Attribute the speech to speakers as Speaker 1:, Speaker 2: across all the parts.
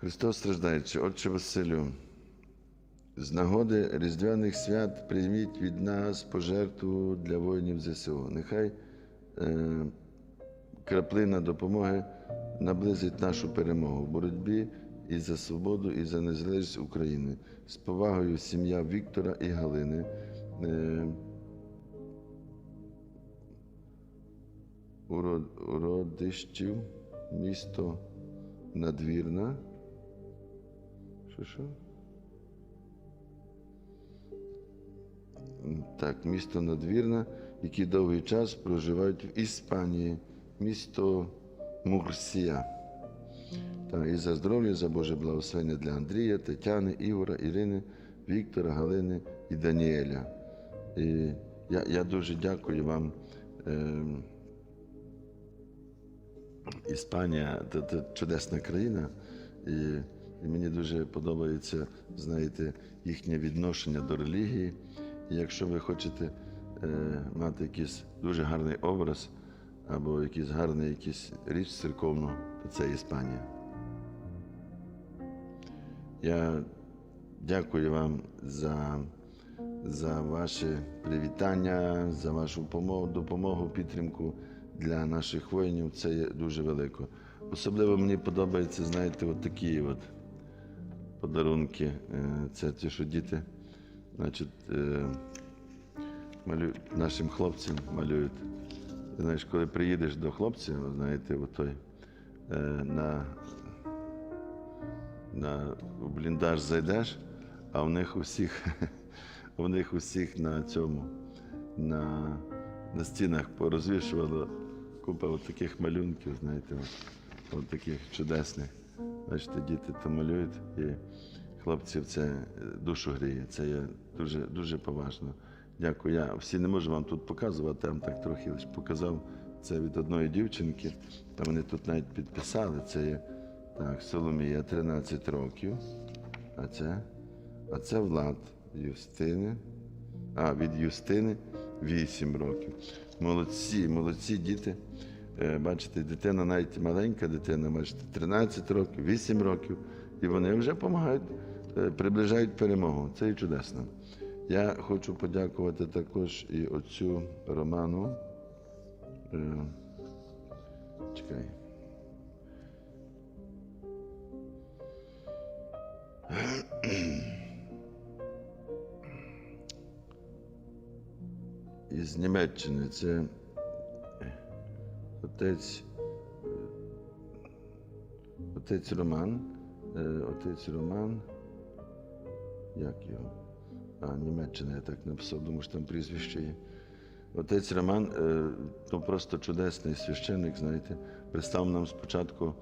Speaker 1: Христос страждаючи, Отче Василю, з нагоди Різдвяних свят прийміть від нас пожертву для воїнів ЗСУ. Нехай е, краплина допомоги наблизить нашу перемогу в боротьбі і за свободу, і за незалежність України. З повагою сім'я Віктора і Галини. Е, уродищів, місто Надвірна. Що? Так, місто Надвірна, які довгий час проживають в Іспанії, місто Мурсія. Та, і за здоров'я, за Боже благословення для Андрія, Тетяни, Ігора, Ірини, Віктора, Галини і Даніеля. І я, я дуже дякую вам. Ем, Іспанія це чудесна країна, і, і мені дуже подобається, знаєте, їхнє відношення до релігії. І якщо ви хочете е, мати якийсь дуже гарний образ або якийсь гарний якийсь річ церковну, то це Іспанія. Я дякую вам за, за ваше привітання, за вашу допомогу, підтримку для наших воїнів. Це є дуже велико. Особливо мені подобається, знаєте, от такі от подарунки. Е, Це ті, що діти, значить, е, малюють, нашим хлопцям малюють. Знаєш, коли приїдеш до хлопців, знаєте, от той, е, на на бліндаж зайдеш, а в них усіх, у них усіх на цьому, на, на стінах порозвішувало купа от таких малюнків, знаєте, от, от таких чудесних. Бачите, діти то малюють, і хлопців це е, душу гріє. Це є дуже, дуже поважно. Дякую. Я всі не можу вам тут показувати, я вам так трохи лише показав. Це від одної дівчинки. Та вони тут навіть підписали. Це є так, Соломія 13 років. А це? А це Влад Юстини. А, від Юстини 8 років. Молодці, молодці діти. Е, Бачите, дитина навіть маленька дитина, бачите, 13 років, 8 років. І вони вже допомагають, е, приближають перемогу. Це і чудесно. Я хочу подякувати також і отцю Роману. Е, Чекай. Із Німеччини це отець, е, отець Роман, е, отець Роман, як його? А, Німеччина, я так написав, думаю, що там прізвище є. Отець Роман, е, ну просто чудесний священник, знаєте, пристав нам спочатку,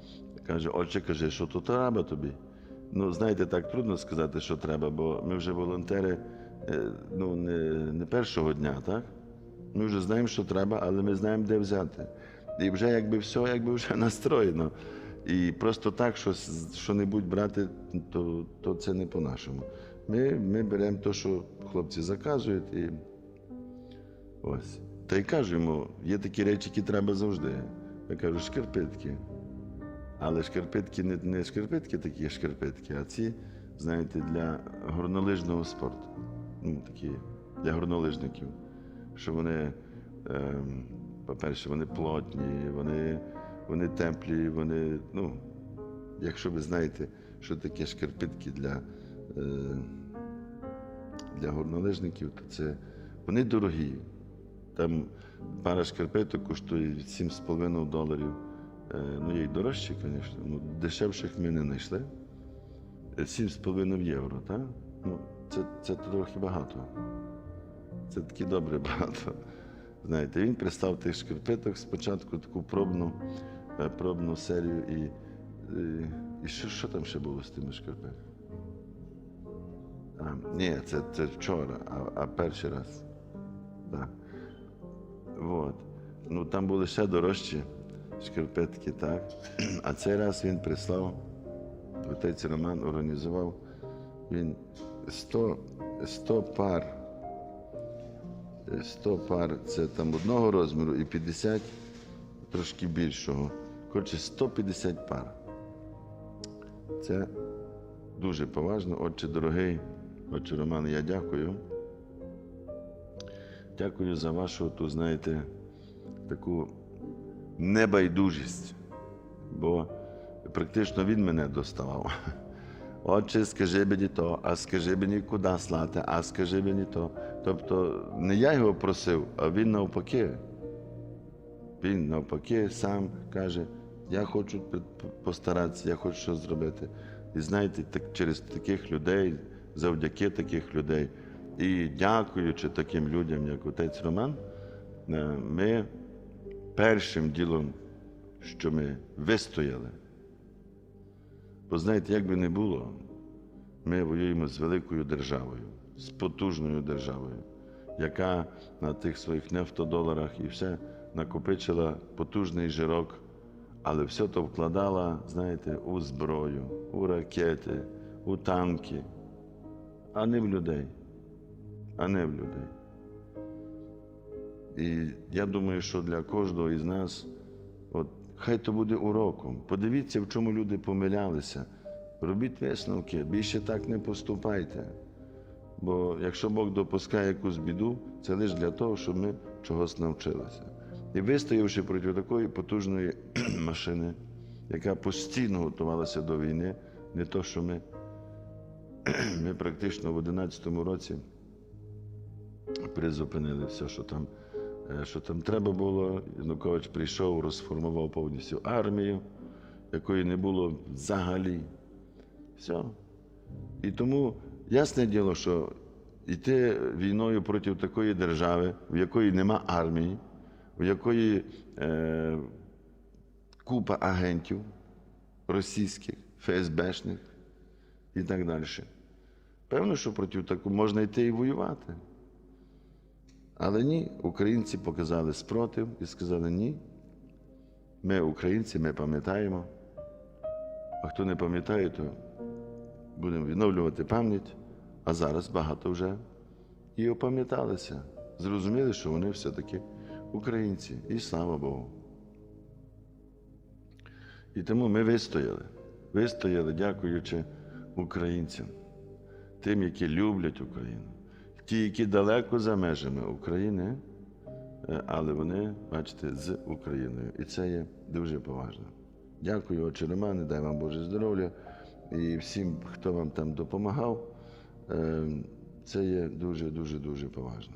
Speaker 1: каже, отче, каже, що то треба тобі. Ну, знаєте, так трудно сказати, що треба, бо ми вже волонтери ну, не, не першого дня, так? Ми вже знаємо, що треба, але ми знаємо, де взяти. І вже якби все якби вже настроєно. І просто так, що що-небудь брати, то, то це не по-нашому. Ми, ми беремо те, що хлопці заказують, і ось. Та й кажу йому, є такі речі, які треба завжди. Я кажу, шкарпетки. Але шкарпетки не, не шкарпетки такі шкарпетки, а ці, знаєте, для горнолижного спорту. Ну, такі для горнолижників. Що вони, ем, по-перше, вони плотні, вони, вони теплі, вони, ну, якщо ви знаєте, що таке шкарпетки для, е, для горнолижників, то це вони дорогі. Там пара шкарпеток коштує від 7,5 доларів. Е, Ну, є й дорожчі, звісно. Ну, дешевших ми не знайшли. Е, 7,5 євро, так? Ну, це, це трохи багато. Це таки добре багато. Знаєте, він пристав тих шкарпеток спочатку таку пробну, е, пробну серію і, і, і що, що там ще було з тими шкарпетками? Ні, це, це вчора, а, а перший раз. Так. Вот. Ну, там були ще дорожчі шкарпетки, так. А цей раз він прислав, отець Роман організував, він 100, 100 пар. Е, 100 пар це там одного розміру і 50 трошки більшого. Коротше, 150 пар. Це дуже поважно. Отче дорогий, отче Роман, я дякую. Дякую за вашу, ту, знаєте, таку небайдужість, бо практично він мене доставав. Отче, скажи мені то, а скажи мені, куди слати, а скажи мені то. Тобто не я його просив, а він навпаки. Він навпаки сам каже, я хочу постаратися, я хочу щось зробити. І знаєте, так, через таких людей, завдяки таких людей, і дякуючи таким людям, як отець Роман, е, ми першим ділом, що ми вистояли. Бо знаєте, як би не було, ми воюємо з великою державою, з потужною державою, яка на тих своїх нефтодоларах і все накопичила потужний жирок, але все то вкладала, знаєте, у зброю, у ракети, у танки, а не в людей. А не в людей. І я думаю, що для кожного із нас, от, хай то буде уроком. Подивіться, в чому люди помилялися. Робіть висновки, більше так не поступайте. Бо якщо Бог допускає якусь біду, це лише для того, щоб ми чогось навчилися. І вистоявши проти такої потужної машини, яка постійно готувалася до війни, не то, що ми, ми практично в 2011 році призупинили все, що там, що там треба було. Янукович прийшов, розформував повністю армію, якої не було взагалі. Все. І тому ясне діло, що йти війною проти такої держави, в якої нема армії, в якої е, купа агентів російських, ФСБшних і так далі. Певно, що проти такого можна йти і воювати. Але ні, українці показали спротив і сказали ні. Ми українці, ми пам'ятаємо. А хто не пам'ятає, то будемо відновлювати пам'ять, а зараз багато вже і опам'яталися. Зрозуміли, що вони все-таки українці, і слава Богу. І тому ми вистояли. Вистояли, дякуючи українцям, тим, які люблять Україну, ті, які далеко за межами України, е, але вони, бачите, з Україною. І це є дуже поважно. Дякую, отче Романе, дай вам Боже здоров'я і всім, хто вам там допомагав. Е, Це є дуже, дуже, дуже поважно.